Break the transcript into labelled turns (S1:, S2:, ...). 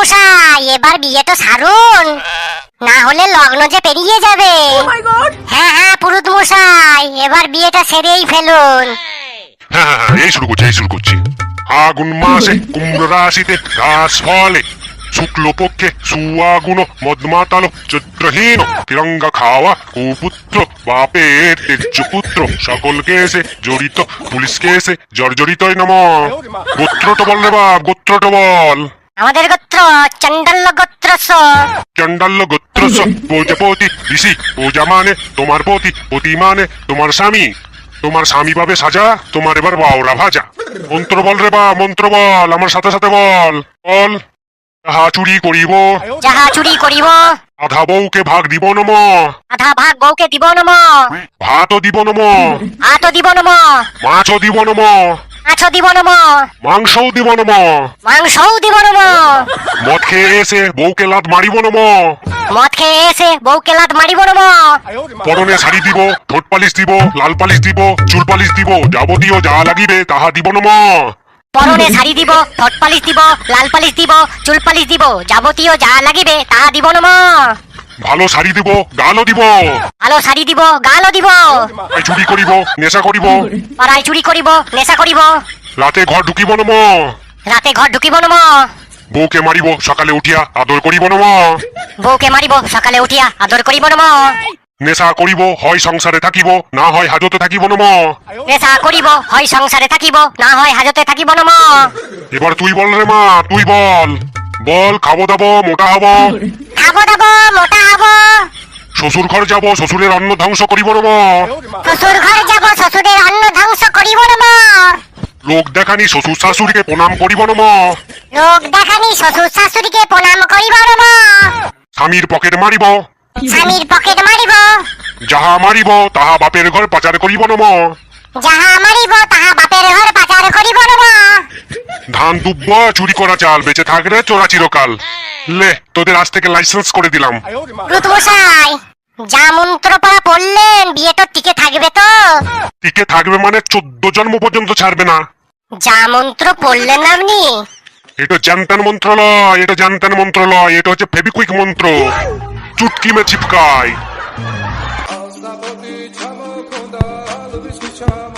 S1: মশাই এবার বিয়ে তো সারুন। না হলে লগ্ন যে পেরিয়ে যাবে। হ্যাঁ হ্যাঁ পুরুত মশাই এবার বিয়েটা সেরেই ফেলুন।
S2: হ্যাঁ হ্যাঁ হ্যাঁ, এই শুরু করছি এই শুরু করছি। আগুন মাসে কুমড়ো রাশিতে ফলে শুক্লপক্ষে সুয়াগুণ মদমাতালো চৈত্রহীন। তিরঙ্গা খাওয়া কুপুত্র বাপের তেজ্যপুত্র সকল কেসে জড়িত পুলিশ কেসে জর্জরিতই নম। গোত্রটা বল রে বাপ গোত্রটা বল।
S1: আমাদের গোত্র চন্ডাল্য গোত্রস
S2: চণ্ডাল্য গোত্রস প্রজাপতি ঋষি পূজা মানে তোমার পতি পতি মানে তোমার স্বামী। তোমার স্বামী পাবে সাজা তোমার এবার বাওরা ভাজা। মন্ত্র বল রে বা মন্ত্র বল আমার সাথে সাথে বল। বল তাহা চুরি করিব।
S1: যাহা চুরি করিব।
S2: আধা বউকে ভাগ দিব নম
S1: আধা ভাগ বউকে দিব নম
S2: ভাতও দিব নম
S1: আতো দিব নম
S2: মাছও দিব নম
S1: মাছও দিব নম
S2: মাংসও দিব নম
S1: মাংসও দিব নম
S2: মদ খেয়ে এসে বউকে লাত মারিব নম
S1: মদ খেয়ে এসে বউকে লাত মারিব নম
S2: পরনে শাড়ি দিব ঠোঁট পালিশ দিব লাল পালিশ দিব চুল পালিশ দিব যাবতীয় যা লাগিবে তাহা দিব নম
S1: পরনে শাড়ি দিব ঠোঁট পালিশ দিব লাল পালিশ দিব চুল পালিশ দিব যাবতীয় যা লাগিবে তাহা দিব নম
S2: ভালো শাড়ি দিব গালও দিব।
S1: ভালো শাড়ি দিব গালও দিব।
S2: তাই চুরি করিব নেশা করিব।
S1: পাড়ায় চুরি করিব নেশা করিব।
S2: রাতে ঘর ঢুকিব নম
S1: রাতে ঘর ঢুকিব নম
S2: বউকে মারিব সকালে উঠিয়া আদর করিব নম
S1: বউকে মারিব সকালে উঠিয়া আদর করিব নম
S2: নেশা করিব হয় সংসারে থাকিব না হয় হাজতে থাকিব নম
S1: নেশা করিব হয় সংসারে থাকিব না হয় হাজতে থাকিব নম
S2: এবার তুই বল রে মা তুই বল। বল খাব দাবো মোটা হব।
S1: খাব দাবো
S2: শ্বশুর ঘর যাব শ্বশুরের অন্ন ধ্বংস করিব নম
S1: শ্বশুর ঘর যাব শ্বশুরের অন্ন ধ্বংস করিব নম
S2: লোক দেখানি শ্বশুর শাশুড়িকে প্রণাম করিব নম
S1: লোক দেখানি শ্বশুর শাশুড়িকে প্রণাম করিব নম
S2: স্বামীর পকেট মারিব।
S1: স্বামীর পকেট মারিব।
S2: যাহা মারিব তাহা বাপের ঘর পাচার করিব নম
S1: যাহা মারিব তাহা বাপের ঘর পাচার করিব নম
S2: ধান দুব্ব চুরি করা চাল বেঁচে থাকলে চোরা চিরকাল। লে তোদের আজ থেকে লাইসেন্স করে দিলাম।
S1: যা মন্ত্র পড়লেন বিয়ে তো টিকে থাকবে তো।
S2: টিকে থাকবে মানে চোদ্দ জন্ম পর্যন্ত ছাড়বে না।
S1: যা মন্ত্র পড়লেন আপনি।
S2: এটা জানতেন মন্ত্রলয় এটা জানতেন মন্ত্রলয় এটা হচ্ছে ফেবিকুইক মন্ত্র। চুটকি মে চিপকায়
S3: Asta poti chamo konda, lubiski chamo